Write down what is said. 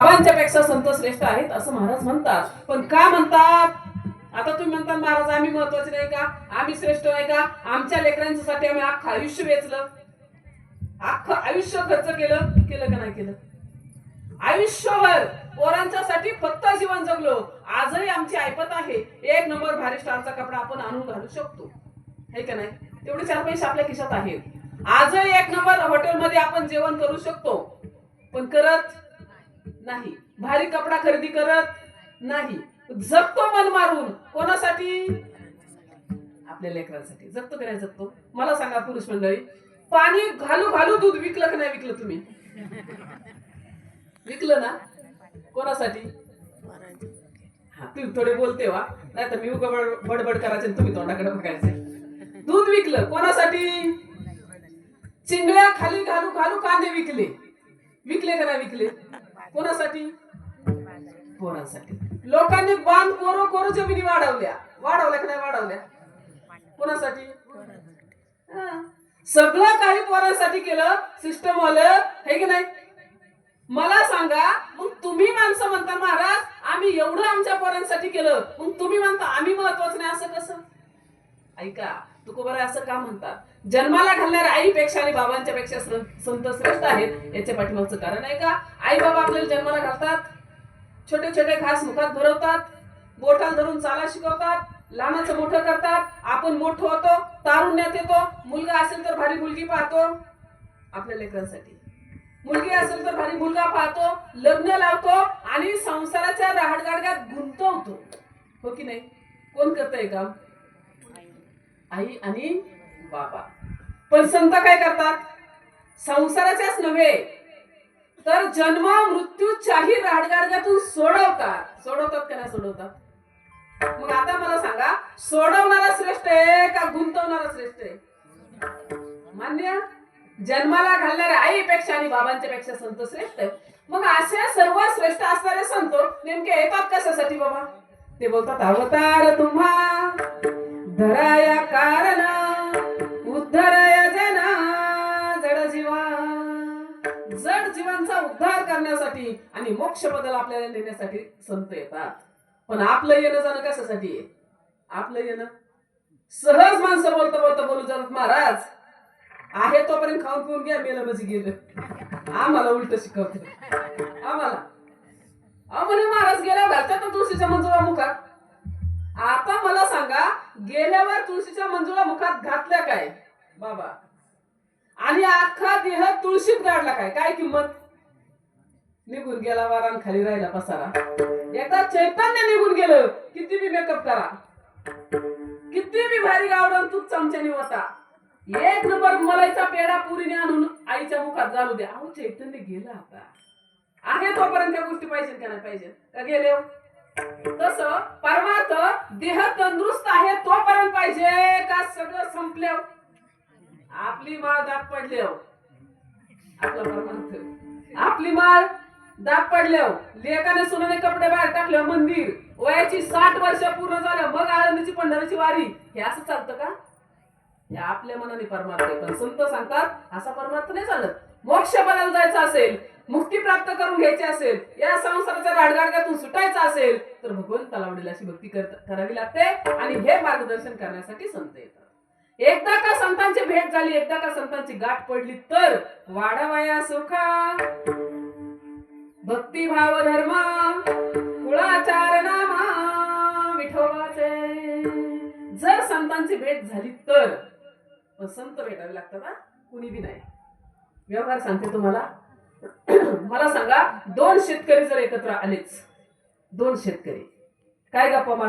बाबांच्या पेक्षा संत श्रेष्ठ आहेत असं महाराज म्हणतात. पण का म्हणतात? आता तुम्ही म्हणतात महाराज आम्ही महत्त्वाचे नाही का? आम्ही श्रेष्ठ नाही का? आमच्या लेकरांच्यासाठी आम्ही अख्खं आयुष्य वेचलं. अख्खं आयुष्य खर्च केलं केलं का नाही केलं? आयुष्यभर पोरांच्यासाठी फक्त जीवन जगलो. आजही आमची ऐपत आहे. एक नंबर भारी स्टारचा कपडा आपण आणून घालू शकतो. हे का नाही? तेवढे चार पैसे आपल्या खिशात आहेत. आजही एक नंबर हॉटेलमध्ये आपण जेवण करू शकतो. पण करत नाही. भारी कपडा खरेदी करत नाही. जगतो मन मारून. कोणासाठी? आपल्या लेकरांसाठी. जगतो की जगतो? मला सांगा पुरुष मंडळी. पाणी घालू घालू दूध विकलं की नाही विकलं तुम्ही? विकलं ना? कोणासाठी? हा तुम्ही थोडे बोलते वा. नाही तर मी उगा बडबड करायचे तुम्ही तोंडाकडे बघायचे. दूध विकलं. कोणासाठी? चिंगळ्या खाली घालू घालू कांदे विकले. विकले का नाही विकले? कोणासाठी? पोरांसाठी. लोकांनी बांध कोरो कोरो जमिनी वाढवल्या. वाढवल्या का नाही वाढवल्या? कोणासाठी? हा. सगळं काही पोरांसाठी केलं सिस्टम आलं हे की नाही? मला सांगा मग तुम्ही माणसं म्हणता महाराज आम्ही एवढं आमच्या पोरांसाठी केलं मग तुम्ही म्हणता आम्ही महत्वाचं नाही असं कसं? ऐका तुकोबारा असं का म्हणतात? जन्माला घालणाऱ्या आईपेक्षा आणि बाबांच्या पेक्षा संत श्रेष्ठ आहेत याच्या पाठीमागचं कारण आहे का? आई बाबा आपल्याला जन्माला घालतात छोटे छोटे घास मुखात भरवतात बोटाल धरून चाला शिकवतात लहानाचं मोठं करतात आपण मोठं होतो तारुण्यात येतो मुलगा असेल तर भारी मुलगी पाहतो. आपल्या लेकरांसाठी. मुलगी असेल तर भारी मुलगा पाहतो लग्न लावतो आणि संसाराच्या राहडगाडग्यात गुंतवतो. हो की नाही? कोण करतंय काम? आई आणि बाबा. पण संत काय करतात? संसाराच्याच नव्हे तर जन्म मृत्यूच्याही राडगाडग्यातून सोडवतात. सोडवतात का नाही सोडवतात? मग आता मला सांगा सोडवणारा श्रेष्ठ आहे का गुंतवणारा श्रेष्ठ आहे? मान्य? जन्माला घालणाऱ्या आईपेक्षा आणि बाबांच्या पेक्षा संत श्रेष्ठ आहे मग अशा सर्व श्रेष्ठ असणारे संत नेमके येतात कशासाठी बाबा? ते बोलतात अवतार तुम्हा. धराया कारण उद्धराया जना जड जीवा. जड जीवांचा उद्धार करण्यासाठी आणि मोक्ष बदल आपल्याला नेण्यासाठी संत येतात. पण आपलं येणं जाणं कशासाठी आहे? आपलं येणं? सहज माणसं बोलता बोलता बोलू जातात महाराज आहे तोपर्यंत खाऊन पिऊन घ्या मेलं म्हणजे गेलं. आम्हाला उलट शिकवते आम्हाला. अ म्हणे महाराज गेला घालतात ना तुळशीच्या मंजुळा मुखात. आता मला सांगा गेल्यावर तुळशीच्या मंजुळा मुखात घातल्या काय? बाबा. आणि अख्खा देह तुळशीत गाडला काय? काय किंमत? निघून गेला वारान खाली राहिला पसारा. एकदा चैतन्य निघून गेलं. किती बी मेकअप करा. किती बी भारी गावडून तू चमच्याने होता एक नंबर मलाईचा पेढा पुरीने आणून आईच्या मुखात घालू द्या. अहो चैतन्य गेला आता. आहे तोपर्यंत त्या गोष्टी पाहिजे का नाही पाहिजे का गेले हो? तस परमार्थ देह तंदुरुस्त आहे तोपर्यंत पाहिजे का सगळं संपले आपली माळ दाग पडले हो. आपला परमार्थ. आपली माळ दाग पडले लेखाने लेकाने सोनाने कपडे बाहेर टाकले मंदिर. वयाची साठ वर्ष पूर्ण झालं मग आळंदीची पंढरीची वारी. हे असं चालतं का? हे आपल्या मनाने परमार्थ आहे. पण संत सांगतात असा परमार्थ नाही चालत. मोक्ष बदल जायचा असेल मुक्ती प्राप्त करून घ्यायची असेल या संसाराच्या राडगाडग्यातून सुटायचं असेल तर भगवंताला वडिलाची भक्ती करावी लागते आणि हे मार्गदर्शन करण्यासाठी संत येतात. एकदा का संतांची भेट झाली एकदा का संतांची गाठ पडली तर वाडावाया सुखा. भक्तिभाव धर्म कुळाचार नामा विठोबाचे. जर संतांची भेट झाली तर संत भेटावे लागतात ना कुणी बी नाही. व्यवहार सांगते तुम्हाला. मला सांगा दोन शेतकरी जर एकत्र आलेच दोन शेतकरी काय गप्पा मार